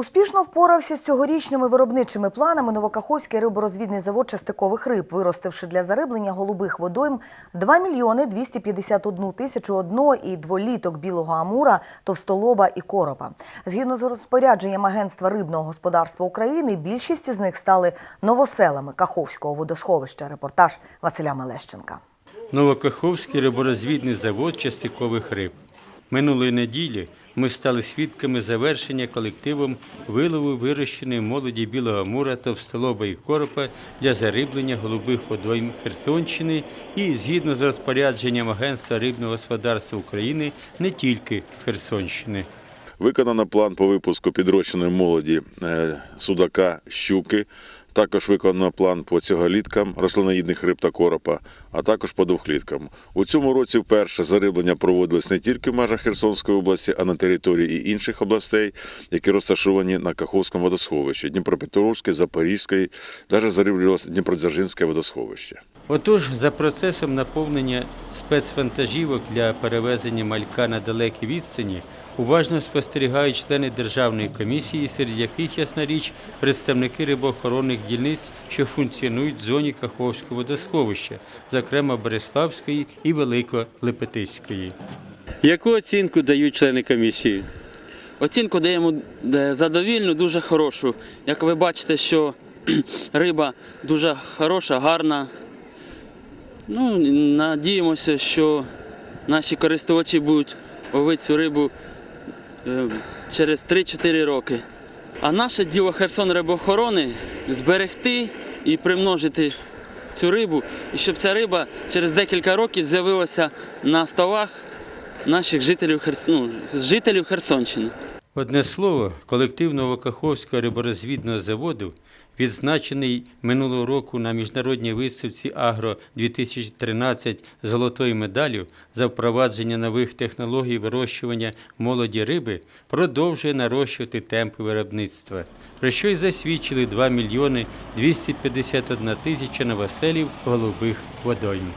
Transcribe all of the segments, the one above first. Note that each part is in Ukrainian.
Успішно впорався з цьогорічними виробничими планами Новокаховський риборозвідний завод частикових риб, виростивши для зариблення голубих водойм 2 мільйони 251 тисячу одно і дволіток білого амура, товстолоба і коропа. Згідно з розпорядженням Агентства рибного господарства України, більшість із них стали новоселами Каховського водосховища. Репортаж Василя Мелещенка. Новокаховський риборозвідний завод частикових риб. Минулої неділі ми стали свідками завершення колективом вилову вирощеної молоді білого амура, товстолоба і коропа для зариблення голубих водойм Херсонщини і, згідно з розпорядженням Агентства рибного господарства України, не тільки Херсонщини. Виконано план по випуску підрощеної молоді е, судака, щуки. Також виконано план по цьоголіткам, рослиноїдних риб та коропа, а також по двохліткам. У цьому році вперше зариблення проводилось не тільки в межах Херсонської області, а на території і інших областей, які розташовані на Каховському водосховищі Дніпропетровське, Запорізьке, навіть зариблювалося Дніпродзержинське водосховище. Отож, за процесом наповнення спецвантажівок для перевезення малька на далекі відстані уважно спостерігають члени державної комісії, серед яких, ясна річ, представники рибоохоронних дільниць, що функціонують в зоні Каховського водосховища, зокрема Береславської і Великолепетиської. Яку оцінку дають члени комісії? Оцінку даємо е, задовільну, дуже хорошу. Як ви бачите, що риба дуже хороша, гарна. Ну, надіємося, що наші користувачі будуть ловити цю рибу е, через 3-4 роки. А наше діло Херсон рибоохорони зберегти і примножити цю рибу, і щоб ця риба через декілька років з'явилася на столах наших жителів, Херс... ну, жителів Херсонщини. Одне слово, колектив Новокаховського риборозвідного заводу, відзначений минулого року на міжнародній виставці Агро-2013 золотою медаллю за впровадження нових технологій вирощування молоді риби, продовжує нарощувати темпи виробництва, про що й засвідчили 2 мільйони 251 тисяча новоселів голубих водойм.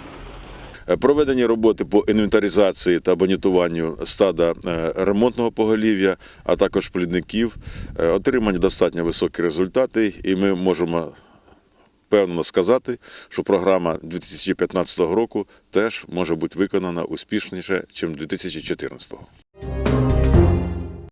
Е, Проведені роботи по інвентаризації та абонітуванню стада е, ремонтного поголів'я, а також плідників. Е, Отримані достатньо високі результати, і ми можемо впевнено сказати, що програма 2015 року теж може бути виконана успішніше, ніж 2014 року.